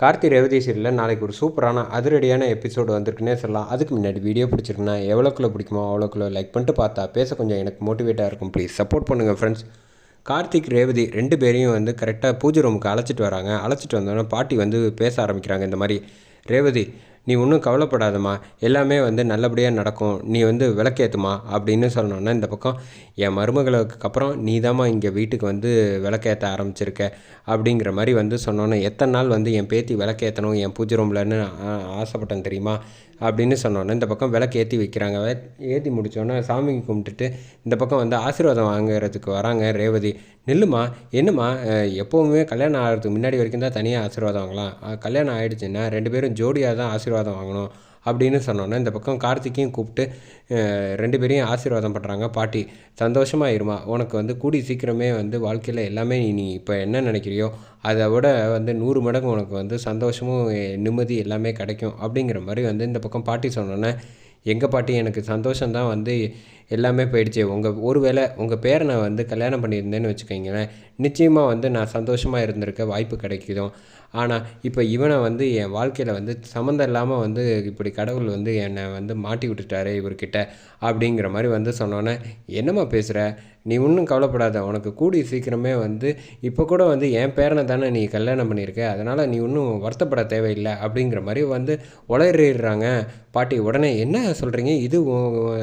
கார்த்தி ரேவதி சீரியலில் நாளைக்கு ஒரு சூப்பரான அதிரடியான எபிசோடு வந்திருக்குன்னே சொல்லலாம். அதுக்கு முன்னாடி வீடியோ பிடிச்சிருக்குன்னா எவ்வளோக்குள்ள பிடிக்குமோ அவ்வளோக்குள்ள லைக் பண்ணிட்டு பார்த்தா பேச கொஞ்சம் எனக்கு மோட்டிவேட்டாக இருக்கும். ப்ளீஸ் சப்போர்ட் பண்ணுங்கள் ஃப்ரெண்ட்ஸ் கார்த்திக் ரேவதி ரெண்டு பேரையும் வந்து கரெக்டாக பூஜை ரூமுக்கு அழைச்சிட்டு வராங்க. அழைச்சிட்டு வந்தோடனே பாட்டி வந்து பேச ஆரம்பிக்கிறாங்க. இந்த மாதிரி ரேவதி நீ ஒன்றும் கவலைப்படாதம்மா. எல்லாமே வந்து நல்லபடியாக நடக்கும். நீ வந்து விளக்கேற்றுமா அப்படின்னு சொன்னோன்னா இந்த பக்கம் என் மருமகளுக்கு அப்புறம் நீ தாம்மா இங்கே வீட்டுக்கு வந்து விளக்கேற்ற ஆரம்பிச்சிருக்க அப்படிங்கிற மாதிரி வந்து சொன்னோன்னே எத்தனை நாள் வந்து என் பேத்தி விளக்கேற்றணும் என் பூஜை ரூம்லன்னு ஆசைப்பட்டேன் தெரியுமா? அப்படின்னு சொன்னோன்னே இந்த பக்கம் விளக்கு ஏற்றி வைக்கிறாங்க. ஏற்றி முடித்தோன்னே சாமி கும்பிட்டுட்டு இந்த பக்கம் வந்து ஆசீர்வாதம் வாங்குறதுக்கு வராங்க ரேவதி. நில்லுமா என்னம்மா எப்போவுமே கல்யாணம் ஆகிறதுக்கு முன்னாடி வரைக்கும் தான் தனியாக ஆசீர்வாதம் வாங்கலாம். கல்யாணம் ஆகிடுச்சுன்னா ரெண்டு பேரும் ஜோடியாக தான் ஆசீர்வாதம் வாங்கணும். அப்படின்னு சொன்னோன்னே இந்த பக்கம் கார்த்திக்கையும் கூப்பிட்டு ரெண்டு பேரையும் ஆசீர்வாதம் பண்ணுறாங்க பாட்டி சந்தோஷமாக இருமா உனக்கு வந்து கூடி சீக்கிரமே வந்து வாழ்க்கையில் எல்லாமே நீ இப்போ என்ன நினைக்கிறியோ அதை விட வந்து நூறு மடங்கு உனக்கு வந்து சந்தோஷமும் நிம்மதி எல்லாமே கிடைக்கும். அப்படிங்கிற மாதிரி வந்து இந்த பக்கம் பாட்டி சொன்னோன்னே எங்கள் பாட்டி எனக்கு சந்தோஷம்தான் வந்து எல்லாமே போயிடுச்சு. உங்கள் ஒரு வேளை உங்கள் பேரனை வந்து கல்யாணம் பண்ணியிருந்தேன்னு வச்சுக்கோங்களேன் நிச்சயமாக வந்து நான் சந்தோஷமாக இருந்திருக்க வாய்ப்பு கிடைக்கிதும் ஆனால் இப்போ இவனை வந்து என் வாழ்க்கையில் வந்து சம்மந்தம் இல்லாமல் வந்து இப்படி கடவுள் வந்து என்னை வந்து மாட்டி விட்டுட்டாரு இவர்கிட்ட அப்படிங்கிற மாதிரி வந்து சொன்னோன்னே என்னம்மா பேசுகிற நீ ஒன்றும் கவலைப்படாத உனக்கு கூடி சீக்கிரமே வந்து இப்போ கூட வந்து என் பேரனை தானே நீ கல்யாணம் பண்ணியிருக்க அதனால் நீ ஒன்றும் வருத்தப்பட தேவையில்லை அப்படிங்கிற மாதிரி வந்து உளறிடுறாங்க. பாட்டி உடனே என்ன சொல்கிறீங்க இது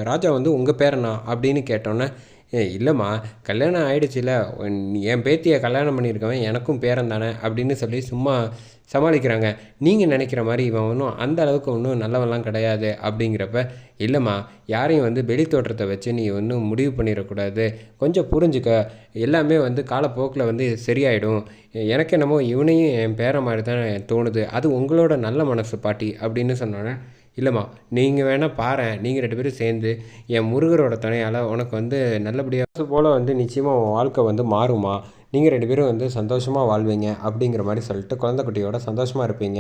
ராஜா வந்து உங்கள் பேரனா? அப்படின்னு கேட்டோன்னே ஏ இல்லைம்மா கல்யாணம் ஆகிடுச்சில்ல என் பேத்தியை கல்யாணம் பண்ணியிருக்கவன் எனக்கும் பேரன் தானே? அப்படின்னு சொல்லி சும்மா சமாளிக்கிறாங்க. நீங்கள் நினைக்கிற மாதிரி இவன் ஒன்றும் அந்த அளவுக்கு ஒன்றும் நல்லவெல்லாம் கிடையாது. அப்படிங்கிறப்ப இல்லைம்மா யாரையும் வந்து வெளி தோற்றத்தை வச்சு நீ ஒன்றும் முடிவு பண்ணிடக்கூடாது. கொஞ்சம் புரிஞ்சுக்க. எல்லாமே வந்து காலப்போக்கில் வந்து சரியாயிடும். எனக்கு என்னமோ இவனையும் என் பேர மாதிரி தான் தோணுது. அது உங்களோட நல்ல மனசு பாட்டி. அப்படின்னு சொன்னோன்னே இல்லைம்மா நீங்கள் வேணால் பாரு நீங்கள் ரெண்டு பேரும் சேர்ந்து என் முருகரோட துணையால் உனக்கு வந்து நல்லபடியாக போல் வந்து நிச்சயமாக உன் வாழ்க்கை வந்து மாறுமா நீங்கள் ரெண்டு பேரும் வந்து சந்தோஷமாக வாழ்வீங்க அப்படிங்கிற மாதிரி சொல்லிட்டு குழந்தை குட்டியோட சந்தோஷமாக இருப்பீங்க.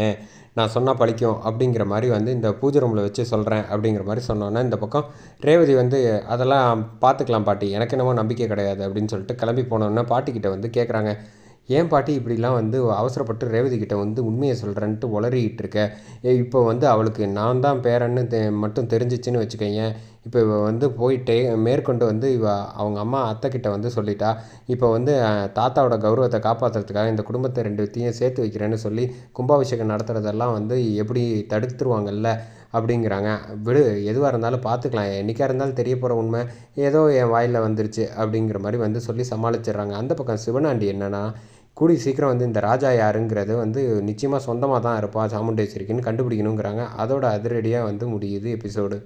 நான் சொன்னால் பழிக்கும் அப்படிங்கிற மாதிரி வந்து இந்த பூஜை ரூமில் வச்சு சொல்கிறேன் அப்படிங்கிற மாதிரி சொன்னோன்னே இந்த பக்கம் ரேவதி வந்து அதெல்லாம் பார்த்துக்கலாம் பாட்டி. எனக்கு என்னமோ நம்பிக்கை கிடையாது. அப்படின்னு சொல்லிட்டு கிளம்பி போனோன்னே பாட்டிக்கிட்ட வந்து கேட்குறாங்க ஏன் பாட்டி இப்படிலாம் வந்து அவசரப்பட்டு ரேவதி கிட்ட வந்து உண்மையை சொல்கிறேன்ட்டு உளறிக்கிட்டு இருக்க? இப்போ வந்து அவளுக்கு நான் தான் பேரன்னு தெ மட்டும் தெரிஞ்சிச்சின்னு வச்சுக்கோங்க இப்போ இவ வந்து போயிட்டே மேற்கொண்டு வந்து இவ அவங்க அம்மா அத்தை கிட்ட வந்து சொல்லிட்டா இப்போ வந்து தாத்தாவோட கௌரவத்தை காப்பாற்றுறதுக்காக இந்த குடும்பத்தை ரெண்டுத்தையும் சேர்த்து வைக்கிறேன்னு சொல்லி கும்பாபிஷேகம் நடத்துகிறதெல்லாம் வந்து எப்படி தடுத்துருவாங்கல்ல? அப்படிங்கிறாங்க. விடு எதுவாக இருந்தாலும் பார்த்துக்கலாம். என்றைக்காக இருந்தாலும் தெரிய போகிற உண்மை. ஏதோ என் வாயில் வந்துருச்சு. அப்படிங்கிற மாதிரி வந்து சொல்லி சமாளிச்சிடுறாங்க. அந்த பக்கம் சிவனாண்டி என்னென்னா கூடி சீக்கிரம் வந்து இந்த ராஜா யாருங்கிறது வந்து நிச்சயமாக சொந்தமாக தான் இருப்பா சாமுண்டேஸ்வரிக்குன்னு கண்டுபிடிக்கணுங்கிறாங்க. அதோட அதிரடியாக வந்து முடியுது எபிசோடு.